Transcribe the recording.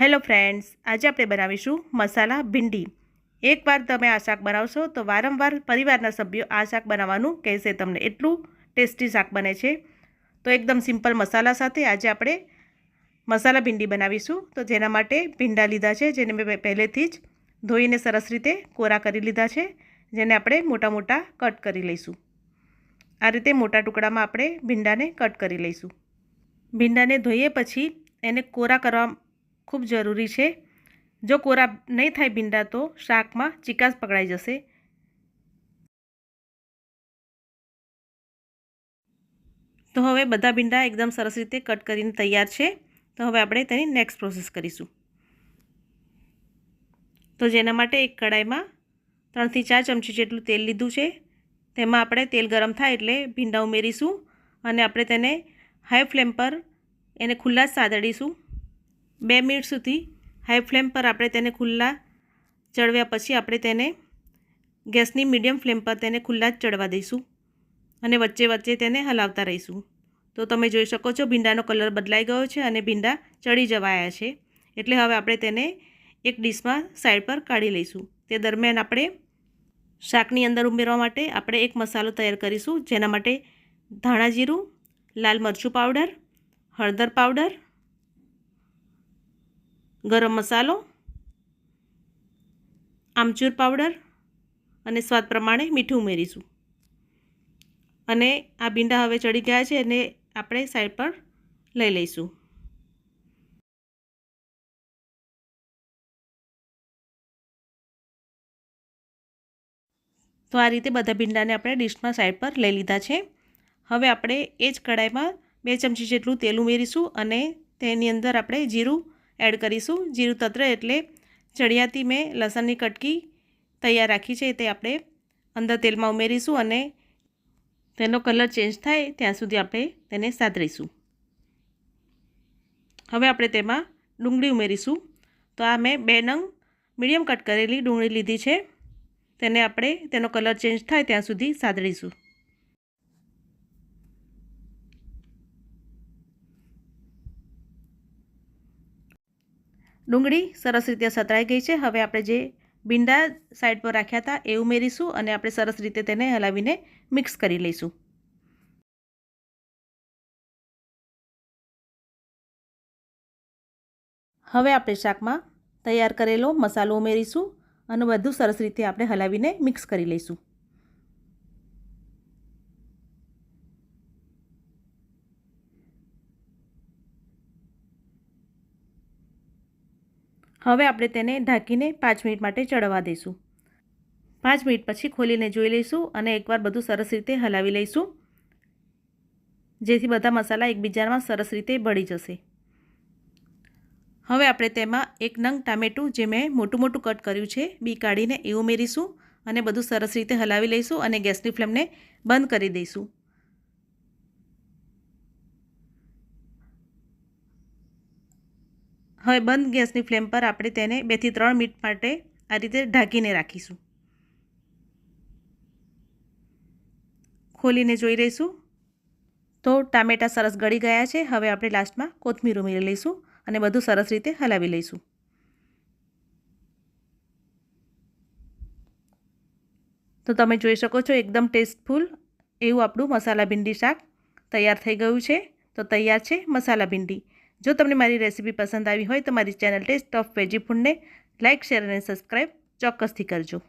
Hello friends, આજે આપણે બનાવીશું મસાલા ભીંડી. એકવાર તમે આ શાક બનાવશો તો વારંવાર પરિવારના સભ્યો આ શાક બનાવવાનું કહેશે તમને. એટલું ટેસ્ટી શાક બને છે. તો એકદમ સિમ્પલ મસાલા સાથે આજે આપણે મસાલા ભીંડી બનાવીશું. તો જેના માટે ભીંડા લીધા છે, જેને મેં પહેલેથી જ ધોઈને સરસ રીતે કોરા કરી લીધા છે, જેને આપણે મોટા મોટા કટ કરી લઈશું. આ રીતે મોટા ટુકડામાં આપણે ભીંડાને કટ કરી લઈશું. ભીંડાને ધોઈએ પછી એને કોરા કરવા ખૂબ જરૂરી છે. જો કોરા નહીં થાય ભીંડા, તો શાકમાં ચિકાસ પકડાઈ જશે. તો હવે બધા ભીંડા એકદમ સરસ રીતે કટ કરીને તૈયાર છે. તો હવે આપણે તેની નેક્સ્ટ પ્રોસેસ કરીશું. તો જેના માટે એક કડાઈમાં ત્રણથી ચાર ચમચી જેટલું તેલ લીધું છે. તેમાં આપણે તેલ ગરમ થાય એટલે ભીંડા ઉમેરીશું અને આપણે તેને હાઈ ફ્લેમ પર એને ખુલ્લા જ સાદડીશું. બે મિનિટ સુધી હાઈ ફ્લેમ પર આપણે તેને ખુલ્લા ચડવ્યા પછી આપણે તેને ગેસની મીડિયમ ફ્લેમ પર તેને ખુલ્લા જ ચડવા દઈશું અને વચ્ચે વચ્ચે તેને હલાવતા રહીશું. તો તમે જોઈ શકો છો ભીંડાનો કલર બદલાઈ ગયો છે અને ભીંડા ચડી જવાયા છે. એટલે હવે આપણે તેને એક ડીશમાં સાઈડ પર કાઢી લઈશું. તે દરમિયાન આપણે શાકની અંદર ઉમેરવા માટે આપણે એક મસાલો તૈયાર કરીશું, જેના માટે ધાણા જીરું, લાલ મરચું પાવડર, હળદર પાવડર ગરમ મસાલો, આમચૂર પાવડર અને સ્વાદ પ્રમાણે મીઠું ઉમેરીશું. અને આ ભીંડા હવે ચડી ગયા છે એને આપણે સાઈડ પર લઈ લઈશું. તો આ રીતે બધા ભીંડાને આપણે ડીશમાં સાઈડ પર લઈ લીધા છે. હવે આપણે એ જ કઢાઈમાં બે ચમચી જેટલું તેલ ઉમેરીશું અને તેની અંદર આપણે જીરું એડ કરીશું. જીરું તત્ર એટલે ચડિયાતી મેં લસણની કટકી તૈયાર રાખી છે તે આપણે અંદર તેલમાં ઉમેરીશું અને તેનો કલર ચેન્જ થાય ત્યાં સુધી આપણે તેને સાતરીશું. હવે આપણે તેમાં ડુંગળી ઉમેરીશું. તો આ મેં બે નંગ મીડિયમ કટ કરેલી ડુંગળી લીધી છે. તેને આપણે, તેનો કલર ચેન્જ થાય ત્યાં સુધી સાદડીશું ડુંગળી સરસ રીતે સતરાઈ ગઈ છે. હવે આપણે જે ભીંડા સાઈડ પર રાખ્યા હતા એ ઉમેરીશું અને આપણે સરસ રીતે તેને હલાવીને મિક્સ કરી લઈશું. હવે આપણે શાકમાં તૈયાર કરેલો મસાલો ઉમેરીશું અને બધું સરસ રીતે આપણે હલાવીને મિક્સ કરી લઈશું. હવે આપણે તેને ઢાંકીને પાંચ મિનિટ માટે ચડવા દઈશું. પાંચ મિનિટ પછી ખોલીને જોઈ લઈશું અને એકવાર બધું સરસ રીતે હલાવી લઈશું. જેથી બધા મસાલા એકબીજામાં સરસ રીતે ભળી જશે. હવે આપણે તેમાં એક નંગ ટામેટું જે મેં મોટું મોટું કટ કર્યું છે, બી કાઢીને એ ઉમેરીશું અને બધું સરસ રીતે હલાવી લઈશું અને ગેસની ફ્લેમને બંધ કરી દઈશું. હવે બંધ ગેસની ફ્લેમ પર આપણે તેને બેથી ત્રણ મિનિટ માટે આ રીતે ઢાંકીને રાખીશું. ખોલીને જોઈ રહીશું તો ટામેટાં સરસ ગળી ગયા છે. હવે આપણે લાસ્ટમાં કોથમીર ઉમેરી લઈશું અને બધું સરસ રીતે હલાવી લઈશું. તો તમે જોઈ શકો છો એકદમ ટેસ્ટફુલ એવું આપણું મસાલા ભીંડી શાક તૈયાર થઈ ગયું છે. તો તૈયાર છે મસાલા ભીંડી. જો તમને મારી રેસીપી પસંદ આવી હોય તો મારી ચેનલ ટેસ્ટ ઓફ વેજી ફૂડને લાઇક શેર અને સબસ્ક્રાઈબ ચોક્કસથી કરજો.